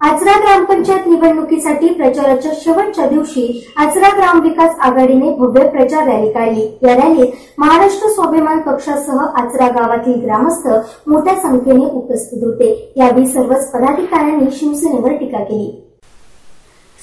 आचरा ग्रामपंचायत निवडणुकीसाठी प्रचाराच्या शेवटच्या दिवशी आचरा ग्रामविकास आघाडीने भव्य प्रचार रॅली काढली. या रॅलीत महाराष्ट्र स्वाभिमान पक्षासह आचरा गावातील ग्रामस्थ मोठ्या संख्येने उपस्थित होते. यावेळी सर्वच पदाधिकाऱ्यांनी शिवसेनेवर टीका केली.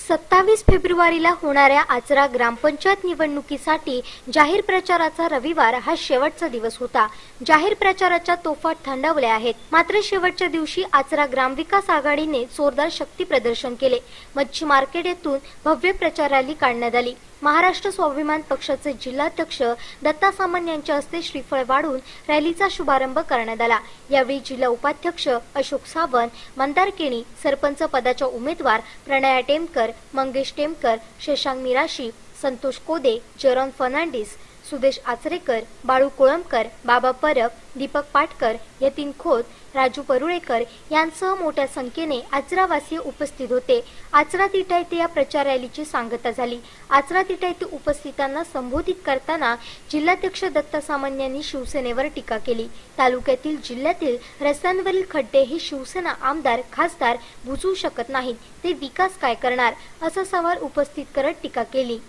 सत्तावीस फेब्रुवारीला होणाऱ्या आचरा ग्रामपंचायत निवडणुकीसाठी जाहीर प्रचाराचा रविवार हा शेवटचा दिवस होता. जाहीर प्रचाराच्या तोफा थंडावल्या आहेत. मात्र शेवटच्या दिवशी आचरा ग्रामविकास आघाडीने जोरदार शक्ती प्रदर्शन केले. मच्छी मार्केट येथून भव्य प्रचार रॅली काढण्यात आली. महाराष्ट्र स्वाभिमान पक्षाचे जिल्हाध्यक्ष दत्ता सामंत यांच्या हस्ते श्रीफळ वाढून रॅलीचा शुभारंभ करण्यात आला. यावेळी जिल्हा उपाध्यक्ष अशोक सावंत मंदार केणी सरपंच पदाच्या उमेदवार प्रणया टेमकर मंगेश टेमकर शशांक निराशी संतोष कोदे जरॉन फर्नांडिस सुदेश आचरेकर बाळू कोळंबकर बाबा परब दीपक पाटकर यतीन खोत राजू परुळेकर यांसह मोठ्या संख्येने आचरावासी उपस्थित होते. आचरा तिटा येथे या प्रचार रॅलीची सांगता झाली. आचरा तिटा येथे उपस्थितांना संबोधित करताना जिल्हाध्यक्ष दत्ता सामंत यांनी शिवसेनेवर टीका केली. तालुक्यातील जिल्ह्यातील रस्त्यांवरील खड्डे हे शिवसेना आमदार खासदार बुजवू शकत नाहीत. ते विकास काय करणार? असा सवाल उपस्थित करत टीका केली.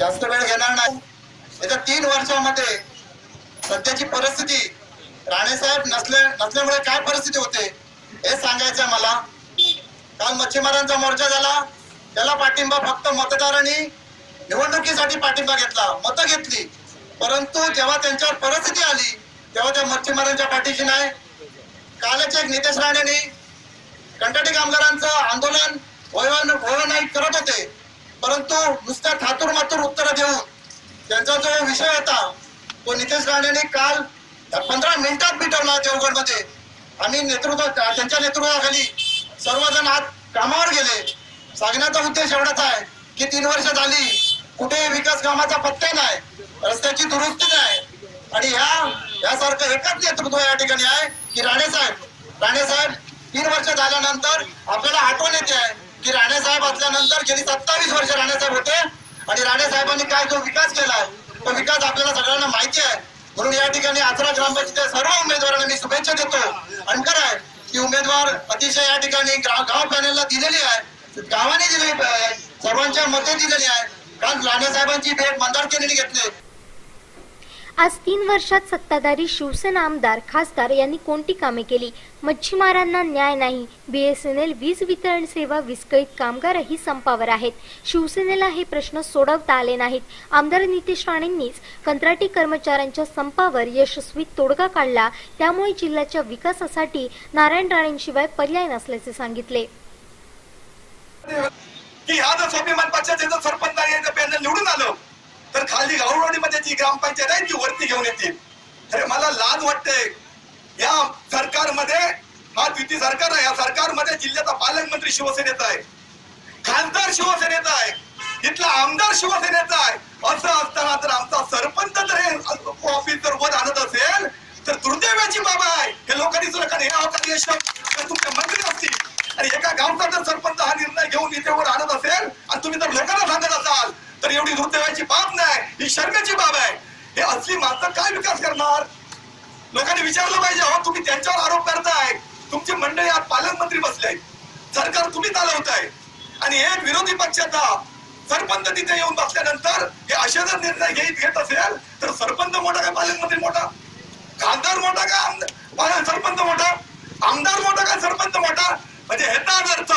जास्त वेळ घेणार नाही. येत्या तीन वर्षामध्ये सध्याची परिस्थिती राणेसाहेब नसले नसल्यामुळे काय परिस्थिती होते हे सांगायचं मला. काल मच्छीमारांचा मोर्चा झाला. त्याला पाठिंबा फक्त मतदारांनी निवडणुकीसाठी पाठिंबा घेतला मतं घेतली. परंतु जेव्हा त्यांच्यावर परिस्थिती आली तेव्हा त्या मच्छीमारांच्या पाठीशी नाही. कालच एक नितेश राणेंनी कंटाटी कामगारांचं आंदोलन वयवा नाही करत सांगतो नुसत्या ठातूर मातूर उत्तर देऊन त्यांचा जो विषय होता तो नितेश राणेंनी काल पंधरा मिनिटात मिटवला देवगडमध्ये आम्ही नेतृत्व त्यांच्या नेतृत्वाखाली सर्वजण आज कामावर गेले. सांगण्याचा उद्देश एवढाच आहे की तीन वर्ष झाली कुठे विकास कामाचा पत्ता नाही रस्त्याची दुरुस्ती नाही. आणि ह्या यासारखं एकच नेतृत्व या ठिकाणी आहे की राणेसाहेब. राणेसाहेब तीन वर्ष झाल्यानंतर आपल्याला आठवण येते आहे की राणेसाहेब असल्यानंतर गेली सत्तावीस वर्ष राणेसाहेब होते आणि राणेसाहेबांनी काय जो विकास केलाय तो विकास आपल्याला सगळ्यांना माहिती आहे. म्हणून या ठिकाणी आचरा ग्रामपंचायत सर्व उमेदवारांना मी शुभेच्छा देतो. आणि खरं आहे की उमेदवार अतिशय या ठिकाणी गाव पॅनलला दिलेली आहे. गावाने दिली सर्वांच्या मते दिलेली आहे. कारण राणेसाहेबांची भेट मंदार घेतली. आज तीन वर्षात सत्ताधारी शिवसेना आमदार खासदार यांनी कोणती कामे केली? मच्छीमारांना न्याय नाही. बीएसएनएल वीज वितरण सेवा विस्कळीत कामगारही संपावर आहेत. शिवसेनेला हे प्रश्न सोडवता आले नाहीत. आमदार नितेश राणेंनीच कंत्राटी कर्मचाऱ्यांच्या संपावर यशस्वी तोडगा काढला. त्यामुळे जिल्ह्याच्या विकासासाठी नारायण राणेंशिवाय पर्याय नसल्याचे सांगितले. की ह्या जर स्वाभिमान पक्षाचे सरपंच निवडून आलं तर खाली मध्ये जी ग्रामपंचायत आहे ती वरती घेऊन येतील. अरे मला लाज वाटते या सरकारमध्ये हा युती सरकार आहे या सरकारमध्ये जिल्ह्याचा पालकमंत्री शिवसेनेचा आहे. खासदार शिवसेनेचा आहे. इथला आमदार शिवसेनेचा आहे. असं असताना तर आमचा सरपंच जर ऑफिस जर वर आणत असेल तर दुर्दैवाची बाबा आहे हे लोकांनी जर हे अवकाळी तर तुमच्या मंत्री असतील आणि एका गावचा जर सरपंच हा निर्णय घेऊन इथे वर आणत असेल आणि तुम्ही जर लोकांना सांगत असाल तर एवढी दुर्दैवाची बाब नाही ही शर्मेची बाब आहे. हे असली माणसं काय विकास करणार? लोकांनी विचारलं पाहिजे हो तुम्ही त्यांच्यावर आरोप करताय. तुमची मंडळी आज पालकमंत्री बसले सरकार तुम्ही चालवताय. आणि हे विरोधी पक्षाचा सरपंच तिथे येऊन बसल्यानंतर हे असे जर निर्णय घेत घेत असेल तर सरपंच मोठा का पालकमंत्री मोठा? खासदार मोठा का सरपंच मोठा? आमदार मोठा का सरपंच मोठा? म्हणजे ह्याचा अर्थ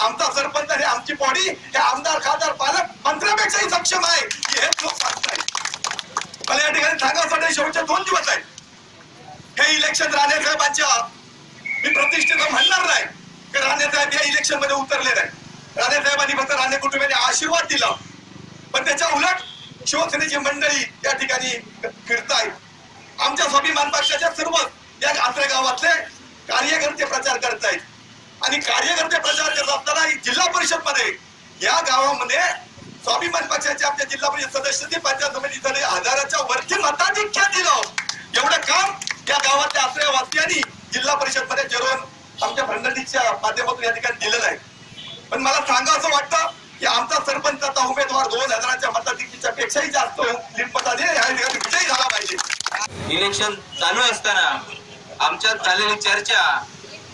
आमचा सरपंच हे आमची बॉडी हे आमदार खासदार पालक मंत्र्यापेक्षाही सक्षम आहे की हेच लोक सांगताय मला या ठिकाणी सांगासाठी शेवटचे दोन दिवस आहे. हे इलेक्शन राणे साहेबांच्या मी प्रतिष्ठेचं म्हणणार नाही की राणे साहेब या इलेक्शनमध्ये उतरले नाही. राणे साहेबांनी फक्त राणे कुटुंबाने आशीर्वाद दिला. पण त्याच्या उलट शिवसेनेची मंडळी या ठिकाणी फिरतायत. आमच्या स्वाभिमान पक्षाच्या सर्व या आसरे गावातले कार्यकर्ते प्रचार करतायत. आणि कार्यकर्ते प्रचार करत असताना जिल्हा परिषदमध्ये या गावामध्ये स्वाभिमान पक्षाचे आमच्या जिल्हा परिषद सदस्य पंचायत समिती झाले. हजाराच्या वरती मताधिक्य दिलं. एवढं काम या गावातल्या आश्रयवासियांनी जिल्हा परिषदमध्ये जरूर आमच्या भंडारीच्या माध्यमातून या ठिकाणी दिलेलं आहे. पण मला सांगा असं वाटतं की आमचा सरपंचाचा उमेदवार दोन हजाराच्या मताधिक्याच्या पेक्षाही जास्त लिंपताने या ठिकाणी विजयी झाला पाहिजे. इलेक्शन चालू असताना आमच्यात झालेली चर्चा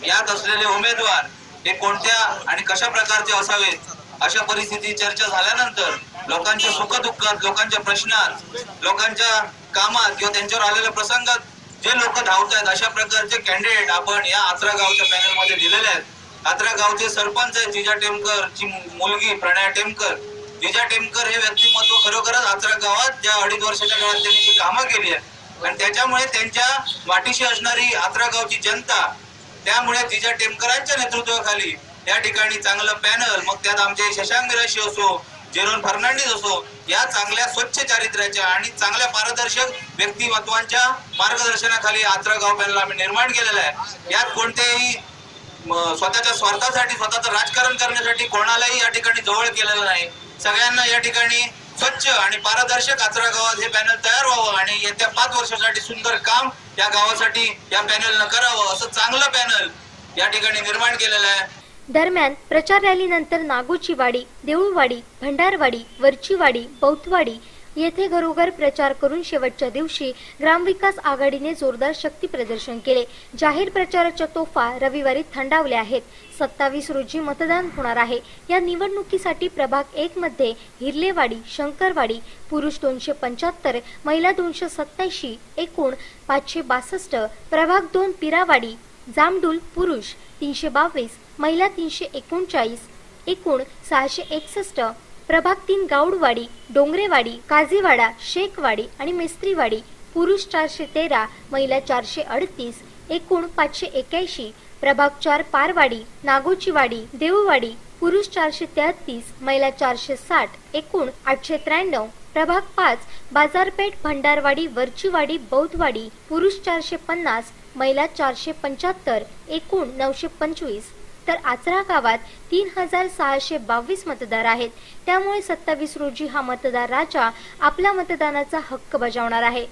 यात असलेले उमेदवार हे कोणत्या आणि कशा प्रकारचे असावेत? अशा परिस्थिती चर्चा झाल्यानंतर लोकांच्या सुखदुःखात लोकांच्या प्रश्नात लोकांच्या कामात किंवा त्यांच्यावर आलेल्या प्रसंगात जे लोक धावत आहेत अशा प्रकारचे कॅन्डिडेट आपण या आत्रा गावच्या पॅनलमध्ये दिलेले आहेत. आत्रा गावचे सरपंच आहे जिजा टेमकर ची मुलगी प्रणया टेमकर. जिजा टेमकर हे व्यक्तिमत्व खरोखरच आत्रा गावात ज्या अडीच वर्षाच्या काळात त्यांनी जी कामं केली आहेत. आणि त्याच्यामुळे त्यांच्या वाटीशी असणारी आत्रा गावची जनता त्यामुळे जिजा टेमकरांच्या नेतृत्वाखाली या ठिकाणी चांगलं पॅनल मग त्यात आमचे शशांक मिराशी असो जेरोन फर्नांडिस असो या चांगल्या स्वच्छ चारित्र्याच्या आणि चांगल्या पारदर्शक व्यक्तिमत्वांच्या मार्गदर्शनाखाली आत्रा गाव पॅनल आम्ही निर्माण केलेला आहे. यात कोणत्याही स्वतःच्या स्वार्थासाठी स्वतःचं राजकारण करण्यासाठी कोणालाही या ठिकाणी जवळ केलेलं नाही. सगळ्यांना या ठिकाणी स्वच्छ आणि पारदर्शक आचरा गावात हे पॅनल तयार व्हावं आणि येत्या पाच वर्षासाठी सुंदर काम या गावासाठी या पॅनलनं करावं असं चांगलं पॅनल या ठिकाणी निर्माण केलेलं आहे. दरम्यान प्रचार रॅलीनंतर नागोची वाडी देऊळवाडी भंडारवाडी वरचीवाडी बौद्धवाडी येथे घरोघर प्रचार करून शेवटच्या दिवशी ग्रामविकास आघाडीने जोरदार शक्ती प्रदर्शन केले. जाहीर प्रचाराच्या तोफा रविवारी थंडावल्या आहेत. सत्तावीस रोजी मतदान होणार आहे. या निवडणुकीसाठी प्रभाग एक मध्ये हिरलेवाडी शंकरवाडी पुरुष दोनशे पंच्याहत्तर महिला दोनशे सत्याऐंशी एकूण पाचशे बासष्ट प्रभाग दोन पिरावाडी जामडूल पुरुष तीनशे बावीस महिला तीनशे एकोणचाळीस एकूण सहाशे एकसष्ट प्रभाग तीन गाऊडवाडी डोंगरेवाडी काझीवाडा शेखवाडी आणि मेस्त्रीवाडी पुरुष चारशे तेरा महिला चारशे अडतीस एकूण पाचशे एक्याऐंशी प्रभाग चार पारवाडी नागोचीवाडी देववाडी पुरुष चारशे तेहतीस महिला चारशे साठ एकूण आठशे त्र्याण्णव प्रभाग पाच बाजारपेठ भंडारवाडी वरचीवाडी बौद्धवाडी पुरुष चारशे पन्नास महिला चारशे पंच्याहत्तर एकूण नऊशे पंचवीस. तर आचरा गावात तीन हजार सहाशे बावीस मतदार आहेत. त्यामुळे सत्तावीस रोजी हा मतदार राजा आपला मतदानाचा हक्क बजावणार आहे.